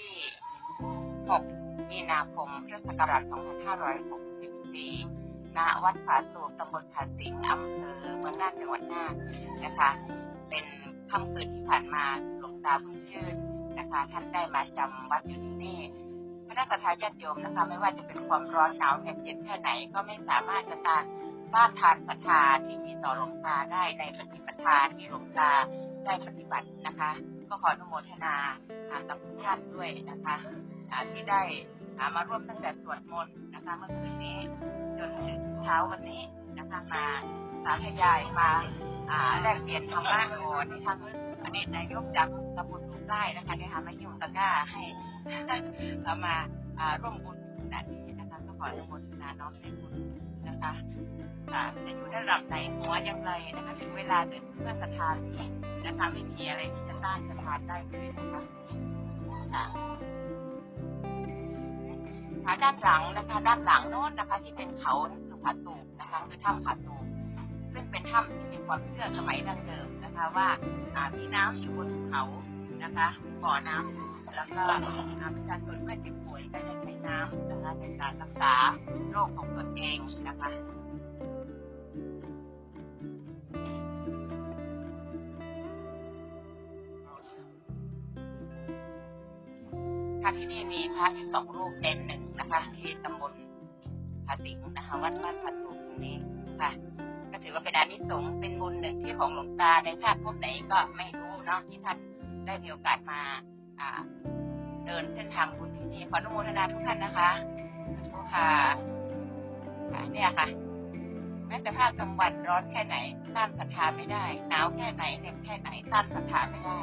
ที่6มีนาคมพุทธศักราช2564ณวัดผาสูบตำบลผาสิงห์อำเภอเมืองน่านจังหวัดน่านนะคะ เป็นค่ำคืนที่ผ่านมาหลวงตาบุญชื่นนะคะ ท่านได้มาจำวัดอยู่ที่นี่คณะสัตยาญาติโยมนะคะ ไม่ว่าจะเป็นความร้อนหนาวเหน็บเย็นแค่ไหนก็ไม่สามารถจะต้านต้านทานศรัทธาที่มีต่อหลวงตาได้ในปฏิปทาที่หลวงตาได้ปฏิบัตินะคะ ก็ขออนุโมทนากับทุกท่านด้วยนะคะที่ได้มาร่วมตั้งแต่สวดมนต์นะคะเมื่อคืนนี้จนถึงเช้าวันนี้นะคะมาสาธยายมาแลกเปลี่ยนธรรมะก่อนทั้งอดีตนายกจากตำบลดูใต้นะคะได้ทำให้ยุงตะก้าให้เรามาร่วมบุญขนาดนี้นะคะก็ขออนุโมทนาน้อมในบุญ นะคะจะอยู่ระดับไหนหัวอย่างไรนะคะถึงเวลาเดินเพื่อศรัทธานี้นะคะไม่มีอะไรที่จะต้านศรัทธาได้เลยนะคะค่ะค่ะด้านหลังนะคะ ด้านหลังโน้นนะคะ ที่เป็นเขาคือผาตูนะคะคือถ้ำผาตูซึ่งเป็นถ้ำที่มีความเชื่อสมัยดั้งเดิมนะคะ ว่ามีน้ำอยู่บนเขา นะคะบ่อน้ำแล้วก็อ่าประชาชนเมื่อเจ็บป่วยก็จะใช้น้ำนะคะในการรักษาโรคของตนเองนะคะค่ะที่นี่มีพระอยู่สองรูปเด่นหนึ่งนะคะที่ตำบลผาสิงห์นะคะวัดบ้านผาตูกตรงนี้ค่ะก็ถือว่าเป็นอานิสงส์เป็นบุญหนึ่งที่ของหลวงตาในชาติภพไหนก็ไม่รู้เนาะที่ท่าน ได้มีโอกาสมาเดินเส้นทางบุญที่นี่ขออนุโมทนาทุกท่านนะคะทษค่ะค่ะเนี่ยค่ะ แม้แต่ภาคกลางวันร้อนแค่ไหนต้านศรัทธาไม่ได้หนาวแค่ไหนเหน็บแค่ไหนต้านศรัทธาไม่ได้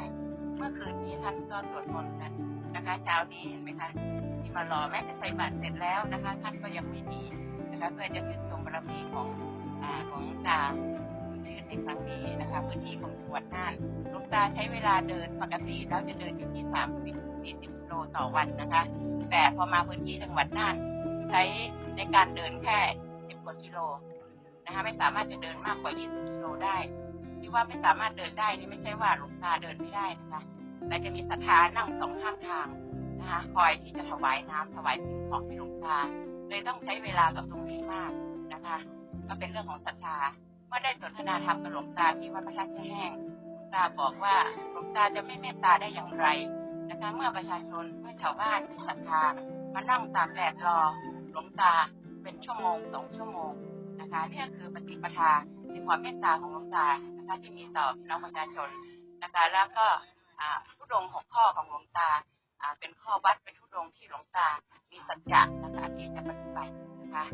เมื่อคืนนี้ท่านก็สวดมนต์กันนะคะ เช้านี้เห็นไหมคะที่มารอแม้จะใส่บาตรเสร็จแล้วนะคะ ท่านก็ยังไม่มีนะคะเพื่อจะชื่นชมบารมีของอ่าหลวงตา ในครั้งนี้นะคะพื้นที่ของจังหวัดน่านหลวงตาใช้เวลาเดินปกติแล้วจะเดินอยู่ที่สามสิบสี่สิบกิโลต่อวันนะคะ แต่พอมาพื้นที่จังหวัดน่านใช้ในการเดินแค่สิบกว่ากิโลนะคะไม่สามารถจะเดินมากกว่ายี่สิบกิโลได้ที่ว่าไม่สามารถเดินได้นี่ไม่ใช่ว่าหลวงตาเดินไม่ได้นะคะแต่จะมีศรัทธานั่งสองข้างทางนะคะคอยที่จะถวายน้ำถวายสิ่งของให้หลวงตาเลยต้องใช้เวลากับตรงนี้มากนะคะ ก็เป็นเรื่องของศรัทธา เมื่อได้สนทนาธรรมกับหลวงตาที่วัดพระธาตุแช่แห้งหลวงตาบอกว่าหลวงตาจะไม่เมตตาได้อย่างไรนะคะเมื่อประชาชนเมื่อชาวบ้านมีศรัทธามานั่งตากแดดรอหลวงตาเป็นชั่วโมงสองชั่วโมงนะคะนี่คือปฏิปทาในความเมตตาของหลวงตานะคะที่มีต่อพี่น้องประชาชนนะคะแล้วก็อ่าทุดงค์หกข้อของหลวงตาเป็นข้อวัดเป็นทุดงที่หลวงตามีสัจจะนะคะที่จะปฏิบัตินะคะ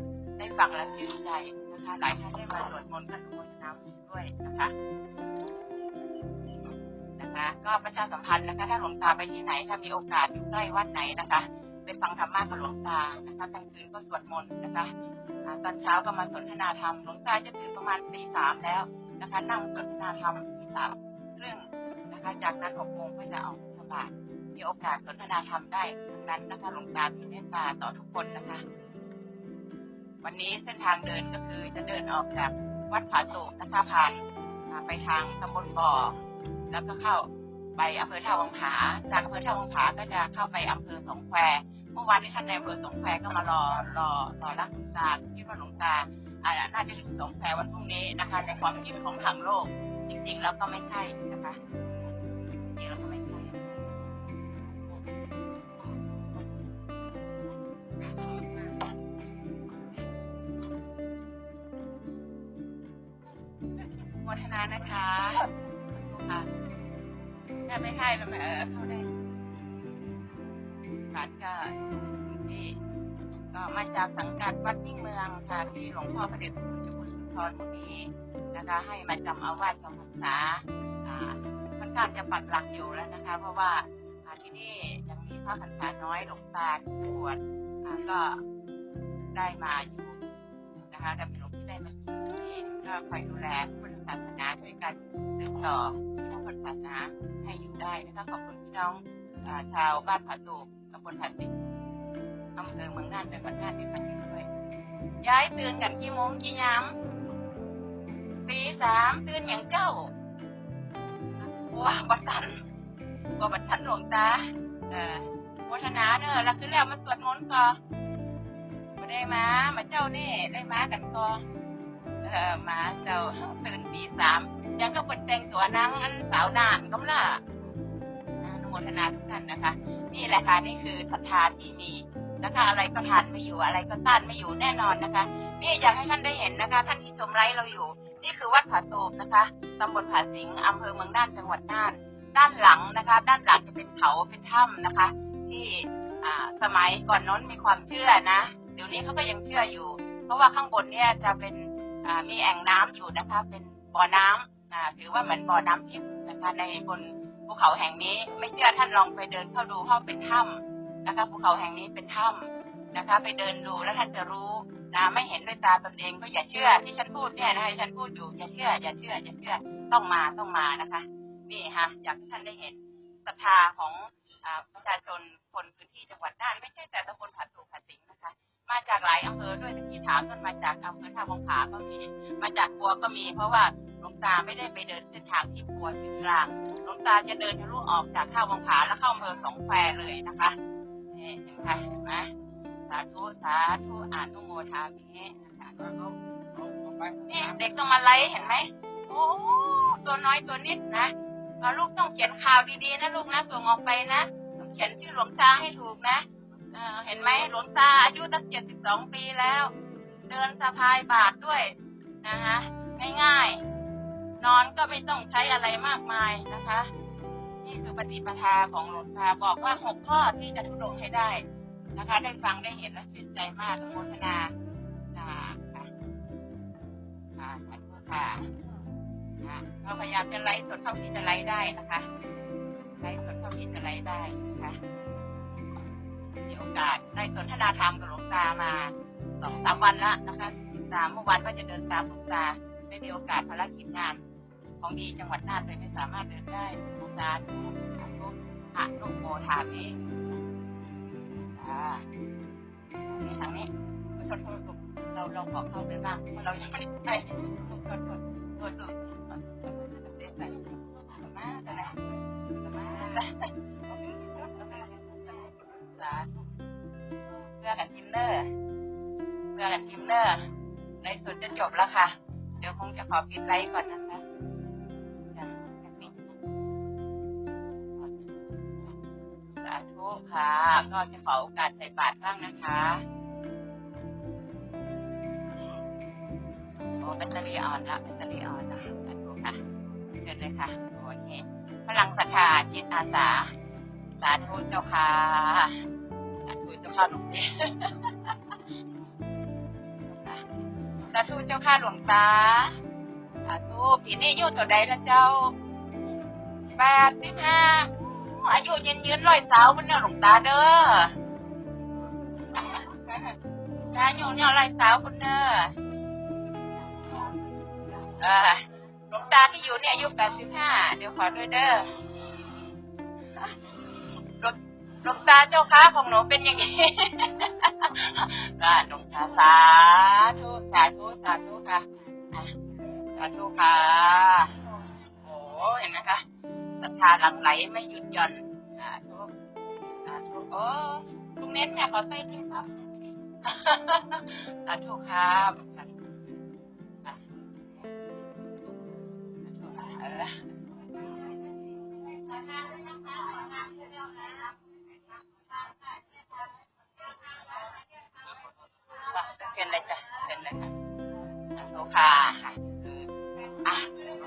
ได้ฟังแล้วชื่นใจนะคะ หลายท่านได้มาสวดมนต์กันอนุโมทนาบุญด้วยนะคะนะคะ ก็ประชาสัมพันธ์นะคะถ้าหลวงตาไปที่ไหน ถ้ามีโอกาสอยู่ใกล้วัดไหนนะคะไปฟังธรรมะกับหลวงตานะคะกลางคืนก็สวดมนต์นะคะตอนเช้าก็มาสนทนาธรรมหลวงตาจะตื่นประมาณตีสามแล้วนะคะนั่งสนทนาธรรมตีสามครึ่งนะคะ จากนั้นหกโมงก็จะออกสบาทมีโอกาสสนทนาธรรมได้ทั้งนั้นนะคะหลวงตามีเมตตาต่อทุกคนนะคะ วันนี้เส้นทางเดินก็คือจะเดินออกจากวัดผาสุกนะคะผ่านไปทางตำบลบ่อ แล้วก็เข้าไปอำเภอท่าวังผา จากอำเภอท่าวังผาก็จะเข้าไปอำเภอสงแควเมื่อวานนี้ท่านในอำเภอสงแควก็มารอรอรอรับหลวงตาคิดว่าหลวงตาอ่าน่าจะถึงสงแคววันพรุ่งนี้นะคะในความคิดของทางโลก จริงๆแล้วก็ไม่ใช่นะคะจริงๆแล้วก็ไม่ โมทนานะคะค่ะถ้าไม่ใช่แล้วเออเขาได้การก็ที่ก็มาจากสังกัดวัดนิ่งเมืองค่ะที่หลวงพ่อพระเดชพระคุณเจ้าคุณสุนทรมุนีนะคะ ให้มาจำเอาวาดจำพรรษาอ่าค่อนข้างจะปักหลักอยู่แล้วนะคะ เพราะว่าที่นี่ยังมีพระพรรษาน้อยหลวงตาบวชก็ได้มาอยู่นะคะกับหลวง คอยดูแลพุทธศาสนาช่วยกันสืบต่อพุทธศาสนาให้อยู่ได้นะคะขอบคุณพี่น้องชาวบ้านผาตูกตำบลผาสิงอำเภอเมืองน่านจังหวัดน่านที่มาอยู่ด้วยย้ายตื่นกันกี่โมงกี่ยามตีสามตื่นอย่างเจ้าว่าบัตันก็บัดทันหลวงตาเออโมทนาเนอะแล้วคือแล้วมาสวดมนต์ก่อมาได้มามาเจ้านี่ได้มากันก่อ เออมาเจ้าตื่นตีสามยังก็เปิดแต่งตัวนางอันสาวนานก็ล่ะอนุโมทนาทุกท่านนะคะ นี่แหละค่ะนี่คือศรัทธาที่มีนะคะอะไรก็ทานไม่อยู่อะไรก็ต้านไม่อยู่แน่นอนนะคะ นี่อยากให้ท่านได้เห็นนะคะ ท่านที่ชมไลฟ์เราอยู่ นี่คือวัดผาตูมนะคะตำบลผาสิงอำเภอเมืองน่านจังหวัดน่าน ด้านหลังนะคะ ด้านหลังจะเป็นเขาเป็นถ้ำนะคะ ที่สมัยก่อนน้นมีความเชื่อนะ เดี๋ยวนี้เขาก็ยังเชื่ออยู่ เพราะว่าข้างบนเนี่ยจะเป็น มีแอ่งน้ำอยู่นะคะ เป็นบ่อน้ำอ่าถือว่าเหมือนบ่อน้ำทิพย์นะคะ ในบนภูเขาแห่งนี้ไม่เชื่อท่านลองไปเดินเข้าดูเพราะเป็นถ้ำนะคะภูเขาแห่งนี้เป็นถ้ำนะคะ ไปเดินดูแล้วท่านจะรู้นะไม่เห็นด้วยตาตนเองก็อย่าเชื่อที่ฉันพูดเนี่ยนะคะฉันพูดอยู่อย่าเชื่อ อย่าเชื่อ อย่าเชื่อต้องมาต้องมานะคะ นี่ฮะอยากให้ท่านได้เห็นศรัทธาของอประชาชนคนพื้นที่จังหวัดน่านไม่ใช่แต่ตำบลผา มาจากหลายอำเภอด้วยตะกี้ถามกันมาจากอำเภอท่าวังผาก็มี มาจากปัวก็มี เพราะว่าหลวงตาไม่ได้ไปเดินเส้นทางที่ปัวถึงกลางหลวงตาจะเดินทะลุออกจากท่าวังผาแล้วเข้าอำเภอสองแควเลยนะคะเห็นไหมเห็นไหมสาธุสาธุอ่านุโมทามินะคะนี่เด็กต้องมาไล่เห็นไหมโอ้ตัวน้อยตัวนิดนะลูกต้องเขียนข่าวดีๆนะลูกนะส่งออกไปนะต้องเขียนชื่อหลวงตาให้ถูกนะ เออเห็นไหมหลวงตาอายุตั้งเจ็ดสิบสองปีแล้ว เดินสะพายบาทด้วยนะฮะง่ายๆ นอนก็ไม่ต้องใช้อะไรมากมายนะคะ นี่คือปฏิปทาของหลวงตาบอกว่าหกข้อที่จะทุดงให้ได้นะคะ ได้ฟังได้เห็นและชื่นใจมากโมทนาค่ะค่ะค่ะขอบคุณค่ะนะเราพยายามจะไลฟ์สดเท่าที่จะไลฟ์ได้นะคะไลฟ์สดเท่าที่จะไลฟ์ได้นะคะ มีโอกาสได้สนทนาธรรมกับหลวงตามาสองสามวันละนะคะสามเมื่อวานก็จะเดินตามหลวงตาไม่มีโอกาสภารกิจงาน ของดีจังหวัดน่านเลยไม่สามารถเดินได้หลวงตาทุกทุกหะนุโมทามิอ่านี่ทางนี้ชนชนเราเราขอเข้าไปบ้างเพราะเรายังไม่ได้ไปชนชนชนชนชนเจบแล้วค่ะ เดี๋ยวคงจะขอปิดไลฟ์ก่อนนะคะสาธุค่ะ ก็จะขอโอกาสใส่บาตรบ้างนะคะโอ้แบตเตอรี่อ่อนละแบตเตอรี่อ่อนละสาธุค่ะเชิญเลยค่ะโอเคพลังศรัทธาจิตอาสาสาธุเจ้าค่ะสาธุเจ้าค่ะหลวงพี่าธุเจ้าค่ะหลวงตาสาธุปีนี้อายุเท่าใดละเจ้าแปดสิบห้าอายุยืนยืนร้อยสาวมันเนี่ยหลวงตาเด้ออาอยุเนี่ยร้อยสาวคนเด้อเออหลวงตาที่อยู่เนี่ยอายุแปดสิบห้าเดี๋ยวขอด้วยเด้อ หลวงตาเจ้าค้าของหนูเป็นอย่างนี้ ก็หลวงตาสาธุสาธุสาธุค่ะสาธุค่ะโอ้เห็นไหมคะศรัทธาหลั่งไหลไม่หยุดหย่อนสาธุสาธุโอ้ลุงเน้นเนี่ยขอใส่ที่ครับสาธุครับ